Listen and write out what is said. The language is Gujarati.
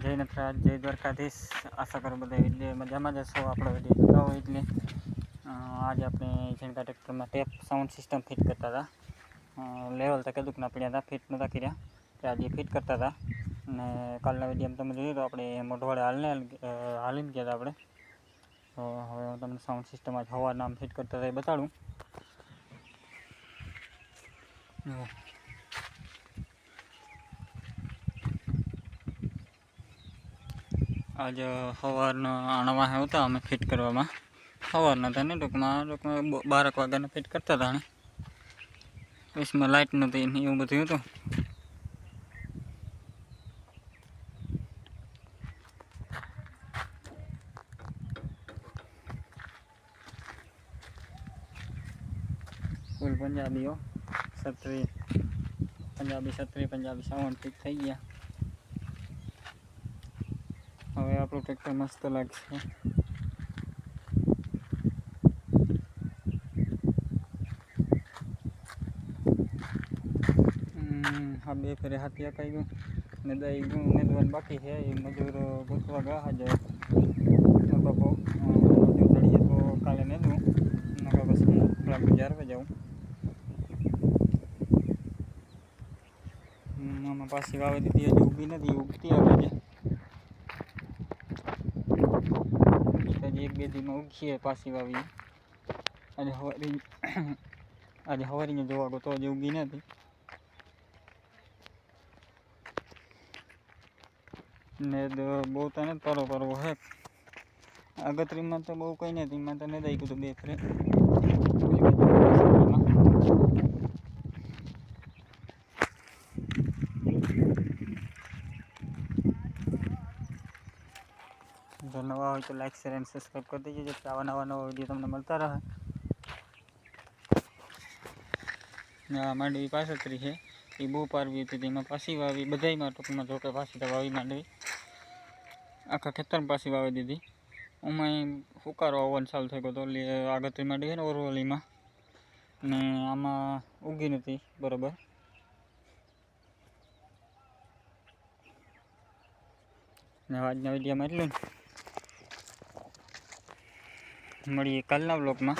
રાત જય દ્વારકાધીશ. આશા કરું બધા એટલે મજામાં જ હશો. આપણો વીડિયો જોતા હોય એટલે આજે આપણે ઝીણકા ટ્રેક્ટરમાં ટેપ સાઉન્ડ સિસ્ટમ ફિટ કરતા હતા. લેવલ તો કદુક ના પડ્યા હતા, ફિટ નહોતા કર્યા. તે આજે ફિટ કરતા હતા. અને કાલના વિડીયોમાં તમે જોયું તો આપણે મોઢવાડે હાલને હાલીને ગયા હતા આપણે. તો હવે હું તમને સાઉન્ડ સિસ્ટમ આજ હવાના ફિટ કરતા હતા એ બતાડું. આજે સવારના આણા વાહે હતા અમે ફિટ કરવામાં. સવારના હતા ને ટૂંકમાં ટૂંકમાં બારક વાગ્યાને ફિટ કરતા હતા ને. વીસમાં લાઇટ નહોતી એવું બધું હતું. ફૂલ પંજાબીઓ સત્રી પંજાબી સત્રી પંજાબી સાવણ ઠીક થઈ ગયા. હવે આપણું ટ્રેક્ટર મસ્ત લાગશે. હા બે ફેરે હાથી અકાઈ ગયું ને દઈ ગયું ઉમેદવાર બાકી છે એ મજૂર ગોતવા ગયા હાજર બાપો મજૂર ચડીએ તો કાલે ને દઉં. નકા પછી થોડાક બજાર જાઉં. મામા પાછી વાવી દીધી હજી ઊભી નથી ઉગતી આવે છે હજી એક બે દીમાં ઉગીએ પાછી વાવી આજે હવારી આજે હવારીને જોવા ગયો તો હજી ઉગી નથી. ને બહુ તને તરો કરવો હે. અગત્રીમાં તો બહુ કંઈ નથી. એમાં તો ને દઈ ગયું બે ફરે જો નવા હોય તો લાઈક શેર એન્ડ સબસ્ક્રાઈબ કરી દેજો. જેથી આવા નવા નવા વીડિયો તમને મળતા રહે. ને માંડવી પાસતરી છે. એ બહુ પારવી હતી. તેમાં પાછી વાવી બધાયમાં ટૂંકમાં જોકે પાછી તો વાવી માંડવી. આખા ખેતરમાં પાછી વાવી દીધી. એમાં ફુકારો આવવાનું ચાલુ થઈ ગયો તો એટલે આગળ માંડવી ને ઓરવલીમાં. ને આમાં ઉગી નથી, બરોબર. ને આજના વિડીયોમાં એટલું જ. મળીએ કાલના બ્લોગમાં